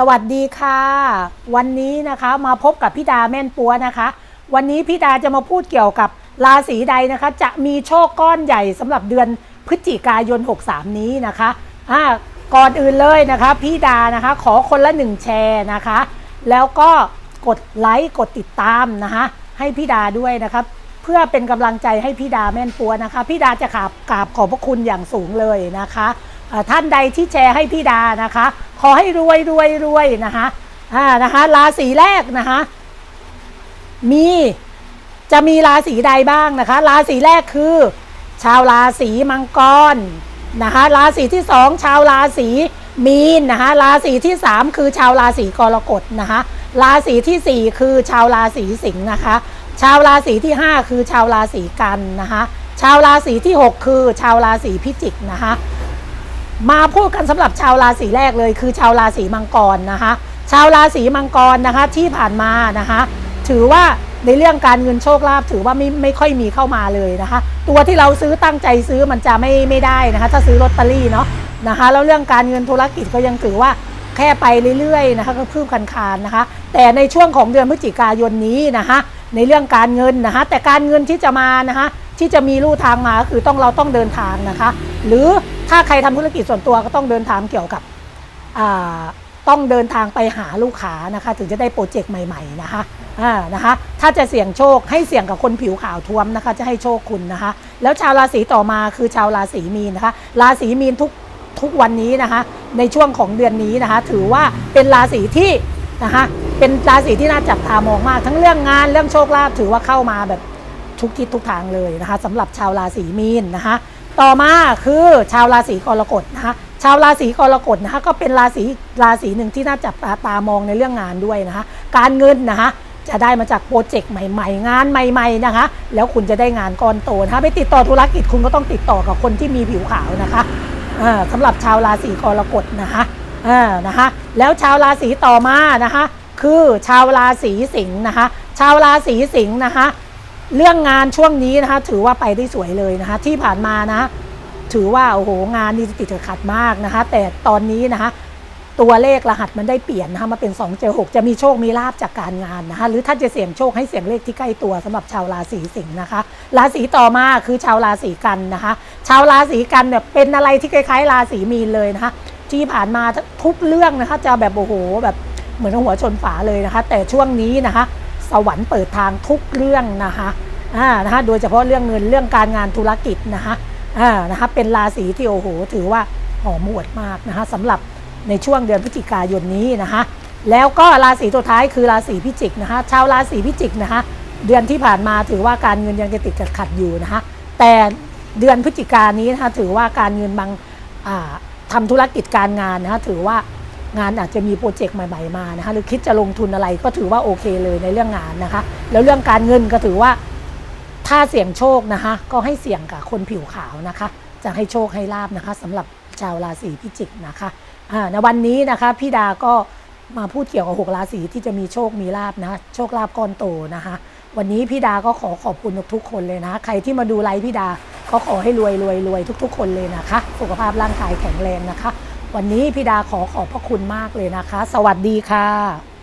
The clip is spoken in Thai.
สวัสดีค่ะ วันนี้นะคะมาพบกับพี่ดาแม่นปัวนะคะ วันนี้พี่ดาจะมาพูดเกี่ยวกับราศีใดนะคะ จะมีโชคก้อนใหญ่สำหรับเดือนพฤศจิกายน 63 นี้นะคะอ่าก่อนอื่นเลยนะคะ พี่ดานะคะ ขอคนละหนึ่งแชร์นะคะ แล้วก็กดไลค์กดติดตามนะคะ ให้พี่ดาด้วยนะครับ เพื่อเป็นกำลังใจให้พี่ดาแม่นปัวนะคะ พี่ดาจะกราบกราบขอบพระคุณอย่างสูงเลยนะคะ ท่านใดที่แชร์ให้พี่ดานะคะ ขอให้รวยรวยรวยนะคะอ่านะคะราศีแรกนะคะมีจะมีราศีใดบ้างนะคะ ราศีแรกคือ ชาวราศีมังกรนะคะราศีที่สองชาวราศีมีนนะคะราศีที่สามคือชาวราศีกรกฎนะคะราศีที่สี่คือชาวราศีสิงห์นะคะ ชาวราศีที่ห้าคือชาวราศีกันนะคะชาวราศีที่หกคือชาวราศีพิจิกนะคะ มาพูดกันสำหรับชาวราศีแรกเลยคือชาวราศีมังกรนะคะชาวราศีมังกรนะคะที่ผ่านมานะคะถือว่าในเรื่องการเงินโชคลาภถือว่าไม่ไม่ค่อยมีเข้ามาเลยนะคะ ตัวที่เราซื้อตั้งใจซื้อมันจะไม่ไม่ได้นะคะถ้าซื้อลอตเตอรี่เนาะนะคะแล้วเรื่องการเงินธุรกิจก็ยังถือว่าแค่ไปเรื่อยๆนะคะก็คืบคันคานนะคะ แต่ในช่วงของเดือนพฤศจิกายนนี้นะคะในเรื่องการเงินนะคะแต่การเงินที่จะมานะคะ ที่จะมีลู่ทางมาก็คือต้องเราต้องเดินทางนะคะ หรือถ้าใครทำธุรกิจส่วนตัวก็ต้องเดินทางเกี่ยวกับต้องเดินทางไปหาลูกค้านะคะ ถึงจะได้โปรเจกต์ใหม่ ๆนะคะอ่านะคะ ถ้าจะเสี่ยงโชคให้เสี่ยงกับคนผิวขาวท้วมนะคะ จะให้โชคคุณนะคะ แล้วชาวราศีต่อมาคือชาวราศีมีนนะคะ ราศีมีนทุกทุกวันนี้นะคะ ในช่วงของเดือนนี้นะคะ ถือว่าเป็นราศีที่นะคะ เป็นราศีที่น่าจับตามองมาก ทั้งเรื่องงานเรื่องโชคลาภถือว่าเข้ามาแบบ ทุกทิศทุกทางเลยนะคะสำหรับชาวราศีมีนนะคะ ต่อมาคือชาวราศีกรกฎนะคะชาวราศีกรกฎนะคะก็เป็นราศีราศีหนึ่งที่น่าจับตาตามองในเรื่องงานด้วยนะคะ การเงินนะคะจะได้มาจากโปรเจกต์ใหม่ๆ งานใหม่ๆนะคะ แล้วคุณจะได้งานก้อนโตนะคะไปติดต่อธุรกิจคุณก็ต้องติดต่อกับคนที่มีผิวขาวนะคะสำหรับชาวราศีกรกฎนะคะอ่านะคะแล้วชาวราศีต่อมานะคะ คือชาวราศีสิงห์นะคะ ชาวราศีสิงห์นะคะ เรื่องงานช่วงนี้นะคะ ถือว่าไปได้สวยเลยนะคะ ที่ผ่านมานะ ถือว่าโอ้โหงานนี่ติดขัดมากนะคะ แต่ตอนนี้นะคะ ตัวเลขรหัสมันได้เปลี่ยนนะคะมาเป็น2เจอ6จะมีโชคมีลาบจากการงานนะคะ หรือถ้าจะเสี่ยงโชคให้เสี่ยงเลขที่ใกล้ตัวสำหรับชาวราศีสิงห์นะคะ ราศีต่อมาคือชาวราศีกันนะคะ ชาวราศีกันเนี่ยเป็นอะไรที่คล้ายๆ ราศีมีนเลยนะคะ ที่ผ่านมาทุกเรื่องนะคะ จะแบบโอ้โหแบบเหมือนหัวชนฝาเลยนะคะ แต่ช่วงนี้นะคะ สวรรค์เปิดทางทุกเรื่องนะคะอ่านะคะโดยเฉพาะเรื่องเงินเรื่องการงานธุรกิจนะคะอ่านะคะเป็นราศีที่โอ้โหถือว่าหอมหวดมากนะคะสำหรับในช่วงเดือนพฤศจิกายนนี้นะคะแล้วก็ราศีสุดท้ายคือราศีพิจิกนะคะชาวราศีพิจิกนะคะเดือนที่ผ่านมาถือว่าการเงินยังจะติดขัดอยู่นะคะแต่เดือนพฤศจิกายนนี้นะคะถือว่าการเงินบางอ่าทำธุรกิจการงานนะคะถือว่า งานอาจจะมีโปรเจกต์ใหม่ๆมานะคะหรือคิดจะลงทุนอะไรก็ถือว่าโอเคเลยในเรื่องงานนะคะ แล้วเรื่องการเงินก็ถือว่าถ้าเสี่ยงโชคนะคะ ก็ให้เสี่ยงกับคนผิวขาวนะคะ จะให้โชคให้ลาบนะคะสำหรับชาวราศีพิจิกนะคะในวันนี้นะคะพี่ดาก็มาพูดเกี่ยวกับหกราศีที่จะมีโชคมีลาบนะโชคลาภก้อนโตนะคะ วันนี้พี่ดาก็ขอขอบคุณทุกคนเลยนะ ใครที่มาดูไลฟ์พี่ดาก็ขอให้รวยรวยรวยทุก ๆ คนเลยนะคะ สุขภาพร่างกายแข็งแรงนะคะ วันนี้พี่ดาขอขอบพระคุณมากเลยนะคะ สวัสดีค่ะ